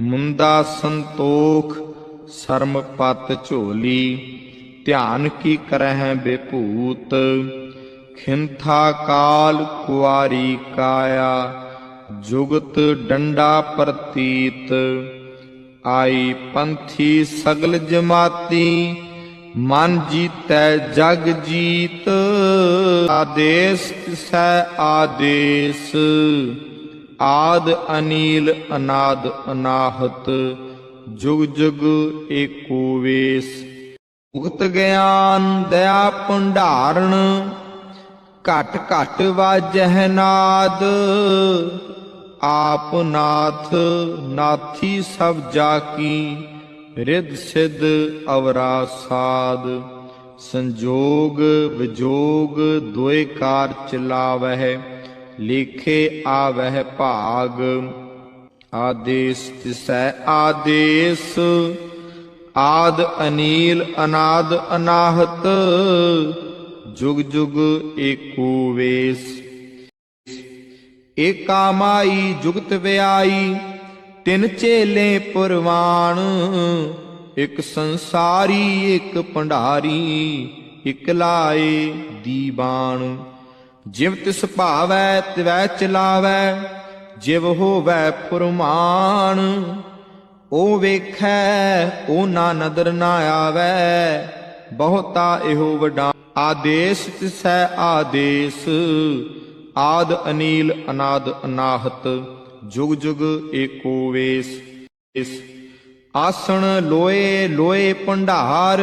ਮੁੰਦਾ ਸੰਤੋਖ, ਸ਼ਰਮ ਪਤ ਝੋਲੀ, ਧਿਆਨ ਕੀ ਕਰਹਿ ਬੇਭੂਤ? ਖਿੰਥਾ ਕਾਲ ਕੁਆਰੀ ਕਾਇਆ, ਜੁਗਤ ਡੰਡਾ ਪ੍ਰਤੀਤ। ਆਈ ਪੰਥੀ ਸਗਲ ਜਮਾਤੀ, ਮਨ ਜੀਤੈ ਜਗ ਜੀਤ। ਆਦੇਸ ਸੈ ਆਦੇਸ। ਆਦ ਅਨੀਲ ਅਨਾਦ ਅਨਾਹਤ, ਜੁਗ ਜੁਗ ਏਕੋ ਵੇਸ। ਮੁਕਤ ਗਿਆਨ ਦਇਆ ਭੰਡਾਰਨ ਘਟ ਘਟ ਵਾਜਹਿ ਨਾਦ। ਆਪ ਨਾਥ ਨਾਥੀ ਸਭ ਜਾ ਕੀ ਰਿੱਧ ਸਿੱਧ ਅਵਰਾ ਸਾਦ। ਸੰਜੋਗ ਵਿਜੋਗ ਦੋਇ ਕਾਰ ਚਲਾਵਹਿ। ਲਿਖੇ ਆਵਹਿ ਭਾਗ। ਆਦੇਸ ਤਿਸੈ ਆਦੇਸ। ਆਦ ਅਨੀਲ ਅਨਾਦ ਅਨਾਹਤ। ਜੁਗ ਜੁਗ ਏਕੋ ਵੇਸ। ਏਕਾ ਮਾਈ ਜੁਗਤ ਵਿਆਈ। ਤਿੰਨ ਚੇਲੇ ਪੁਰਵਾਨ। ਇੱਕ ਸੰਸਾਰੀ, ਇੱਕ ਭੰਡਾਰੀ। ਇੱਕ ਲਾਏ ਦੀਵਾਨ ਜਿਵ ਤਿਸ ਭਾਵੈ, ਤਿਵੈ ਚਲਾਵੈ, ਜਿਵ ਹੋਵੈ ਫੁਰਮਾਨ ਉਹ ਵੇਖੈ ਉਹ ਨਾ ਨਦਰ ਨਾ ਆਵੈ, ਬਹੁਤਾ ਇਹੋ ਵਡਾ ਆਦੇਸ਼ ਤਿਸੈ ਆਦੇਸ਼, ਆਦ ਅਨੀਲ ਅਨਾਦ ਅਨਾਹਤ, ਜੁਗ ਜੁਗ ਏਕੋ ਵੇਸ, ਇਸ ਆਸਣ ਲੋਏ ਲੋਏ ਭੰਡਾਰ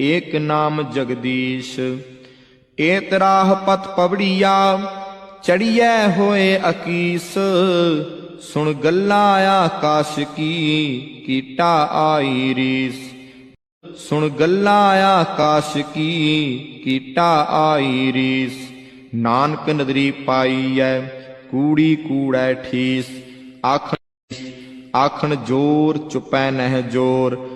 ਏਕ ਨਾਮ ਜਗਦੀਸ਼ ਏ ਤਰਾਹ ਪਤ ਪਵੜੀਆ, ਚੜੀਐ ਹੋਏ ਅਕੀਸ। ਸੁਣ ਗੱਲਾਂ ਆਕਾਸ਼ ਕੀ, ਕੀਟਾ ਆਈ ਰੀਸ। ਸੁਣ ਗੱਲਾਂ ਆਕਾਸ਼ ਕੀ, ਕੀਟਾ ਆਈ ਰੀਸ। ਨਾਨਕ ਨਦਰੀ ਐ ਕੂੜੀ ਕੂੜੈ ਠੀਸ। ਆਖਣ ਆਖਣ ਜੋਰ ਚੁਪੈ ਨਹਿ ਜੋਰ।